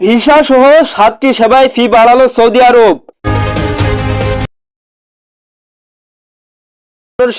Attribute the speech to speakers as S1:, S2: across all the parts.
S1: Visa সহ সাতটি সেবায় ফি বাড়াল সৌদি আরব।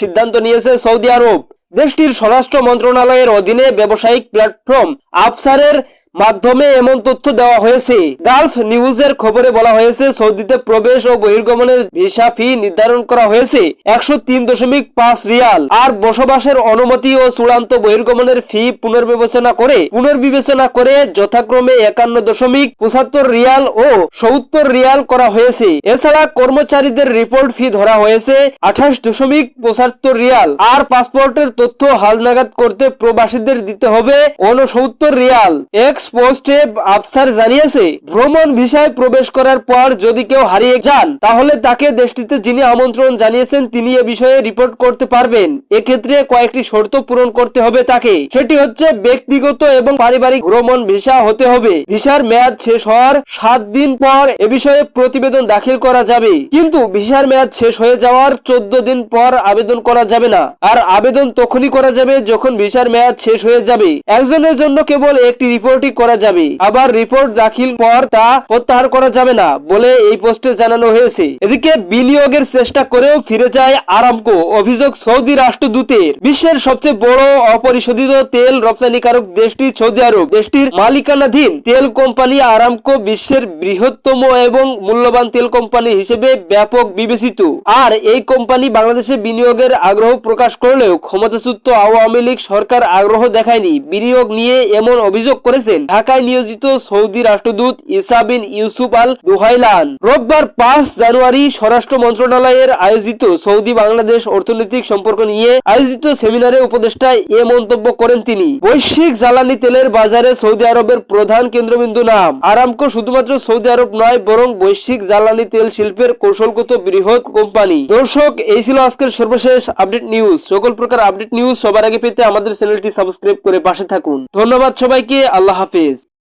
S1: সিদ্ধান্ত নিয়েছে সৌদি আরব। দেশটির স্বরাষ্ট্র মন্ত্রণালয়ের অধীনে ব্যবসায়িক প্ল্যাটফর্ম আফসারের মাধ্যমে এমন তথ্য দেওয়া হয়েছে। গালফ নিউজের খবরে বলা হয়েছে, সৌদিতে প্রবেশ ও বহির্গমনের ভিসা ফি নির্ধারণ করা হয়েছে, একশো তিন দশমিক পাঁচ রিয়াল। আর বসবাসের অনুমতি ও চূড়ান্ত বহির্গমনের ফি পুনর্বিবেচনা করে পুনর্বিবেচনা করে যথাক্রমে একান্ন দশমিক পঁচাত্তর রিয়াল ও সত্তর রিয়াল করা হয়েছে। এছাড়া কর্মচারীদের রিপোর্ট ফি ধরা হয়েছে, আঠাশ দশমিক পঁচাত্তর রিয়াল। আর পাসপোর্টের তথ্য হালনাগাদ করতে প্রবাসীদের দিতে হবে, ঊনসত্তর রিয়াল। এক্স পোস্টে আফসার জানিয়েছে, ভ্রমণ ভিসায় প্রবেশ করার পর যদি কেউ হারিয়ে যান, তাহলে তাকে দেশটিতে যিনি আমন্ত্রণ জানিয়েছেন তিনি এ বিষয়ে রিপোর্ট করতে পারবেন। এক্ষেত্রে কয়েকটি শর্ত পূরণ করতে হবে তাকে। সেটি হচ্ছে ব্যক্তিগত এবং পারিবারিক ভ্রমণ ভিসা হতে হবে। ভিসার মেয়াদ শেষ হওয়ার সাত দিন পর এ বিষয়ে প্রতিবেদন দাখিল করা যাবে। কিন্তু ভিসার মেয়াদ শেষ হয়ে যাওয়ার চোদ্দ দিন পর আবেদন করা যাবে না। আর আবেদন তখনই করা যাবে যখন ভিসার মেয়াদ শেষ হয়ে যাবে। একজনের জন্য কেবল একটি রিপোর্টই করা যাবে। আবার রিপোর্ট দাখিল পর তা প্রত্যাহার করা যাবে না বলে এই পোস্টে জানানো হয়েছে। এদিকে বিনিয়োগের চেষ্টা করেও ফিরে যায় আরামকো। অভিযোগ সৌদি রাষ্ট্রদূতের। বিশ্বের সবচেয়ে বড় অপরিশোধিত তেল রপ্তানিকারক দেশটি সৌদি আরব। দেশটির মালিকানাধীন তেল কোম্পানি আরামকো বিশ্বের বৃহত্তম এবং মূল্যবান তেল কোম্পানি হিসেবে ব্যাপক বিবেচিত। আর এই কোম্পানি বাংলাদেশে বিনিয়োগের আগ্রহ প্রকাশ করলেও ক্ষমতাচ্যুত আওয়ামী লীগ সরকার আগ্রহ দেখায়নি। বিনিয়োগ নিয়ে এমন অভিযোগ করেছেন ঢাকায় নিয়োজিত সৌদি রাষ্ট্রদূত ইসা বিন ইউসুফ আল দুহাইলান রোববার পাঁচ জানুয়ারি স্বরাষ্ট্র মন্ত্রণালয়ের আয়োজিত সৌদি বাংলাদেশ অর্থনৈতিক সম্পর্ক নিয়ে আয়োজিত সেমিনারে উপদেষ্টায় এ মন্তব্য করেন তিনি। বৈশ্বিক জ্বালানি তেলের বাজারে সৌদি আরবের প্রধান কেন্দ্রবিন্দু নাম। আরামকো শুধুমাত্র সৌদি আরব নয়, বরং বৈশ্বিক জ্বালানি তেল শিল্পের কৌশলগত বৃহৎ কোম্পানি। দর্শক, এই ছিল আজকের সর্বশেষ আপডেট নিউজ। সকল প্রকার আপডেট নিউজ সবার আগে পেতে আমাদের চ্যানেলটি সাবস্ক্রাইব করে পাশে থাকুন। ধন্যবাদ সবাইকে, আল্লাহ হাফেজ।